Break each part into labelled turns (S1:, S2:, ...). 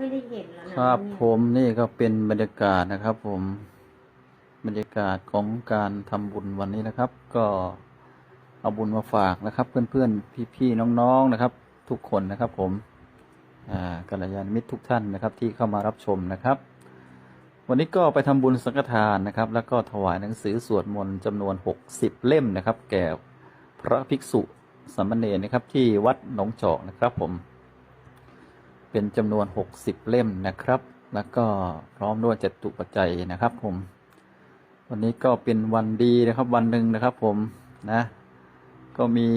S1: ไม่ได้เห็นแล้วนะ
S2: ครับ
S1: เนี่ย
S2: ผมนี่ก็เป็นบรรยากาศนะครับ ผมบรรยากาศของการทำบุญวันนี้นะครับ ก็เอาบุญมาฝากนะครับ เพื่อนๆพี่ๆน้องๆนะครับ ทุกคนนะครับ ผมอ่ากัลยาณมิตรทุกท่านนะครับ ที่เข้ามารับชมนะครับ วันนี้ก็ไปทำบุญสังฆทานนะครับ แล้วก็ถวายหนังสือสวดมนต์จำนวน 60 เล่มนะครับ แก่พระภิกษุสามเณรนะครับ ที่วัดหนองจอกนะครับ ผม เป็นจำนวน 60 เล่มนะครับ แล้วก็พร้อมด้วยจตุปัจจัยนะครับ ผม วันนี้ก็เป็นวันดีนะครับ วันหนึ่งนะครับ ผมนะ ก็มี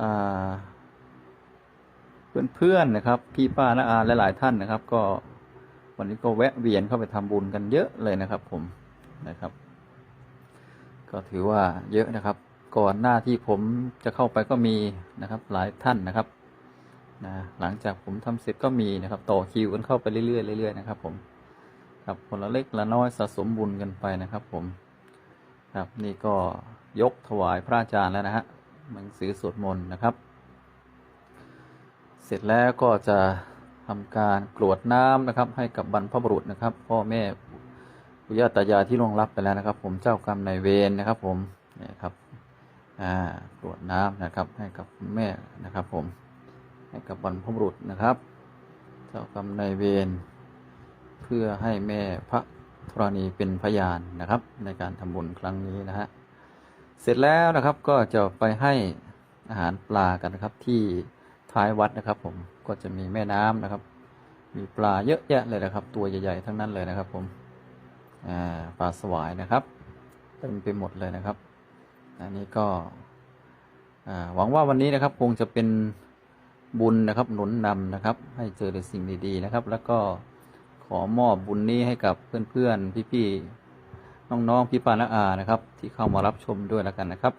S2: อ่าเพื่อนๆนะครับ พี่ป้าน้าอาหลายๆท่านนะครับ ก็วันนี้ก็แวะเวียนเข้าไปทำบุญกันเยอะเลยนะครับ ผมนะครับ ก็ถือว่าเยอะนะครับ ก่อนหน้าที่ผมจะเข้าไปก็มีนะครับ หลายท่านนะครับ นะหลังจากผมทำเสร็จก็มีนะครับต่อคิวกันเข้าไปเรื่อยๆเรื่อยๆนะครับ ผมครับคนละเล็กละน้อยสะสมบุญกันไปนะครับ ผมครับนี่ก็ยกถวายพระอาจารย์แล้วนะฮะหนังสือสวดมนต์นะครับ เสร็จแล้วก็จะทำการกรวดน้ำนะครับ ให้กับบรรพบุรุษนะครับ พ่อแม่ปู่ย่าตายายที่ล่วงลับไปแล้วนะครับ ผมเจ้ากรรมนายเวรนะครับ ผมนี่ครับอ่ากรวดน้ำนะครับ ให้กับคุณแม่นะครับ ผม ให้กับบรรพบุรุษนะครับ เจ้ากรรมนายเวรเพื่อให้แม่พระธรณีเป็นพยานนะครับ ในการทำบุญครั้งนี้นะฮะเสร็จแล้วนะครับก็จะไปให้อาหารปลากันนะครับที่ท้ายวัดนะครับ ผมก็จะมีแม่น้ำนะครับ มีปลาเยอะแยะเลยนะครับ ตัวใหญ่ๆทั้งนั้นเลยนะครับ ผมปลาสวายนะครับเต็มไปหมดเลยนะครับ อันนี้ก็หวังว่าวันนี้นะครับคงจะเป็น บุญนะครับหนุนนำนะครับ ให้เจอแต่สิ่งดีๆนะครับ แล้วก็ขอมอบบุญนี้ให้กับเพื่อนๆพี่ๆน้องๆพี่ปานาอานะครับ ที่เข้ามารับชมด้วยแล้วกันนะครับ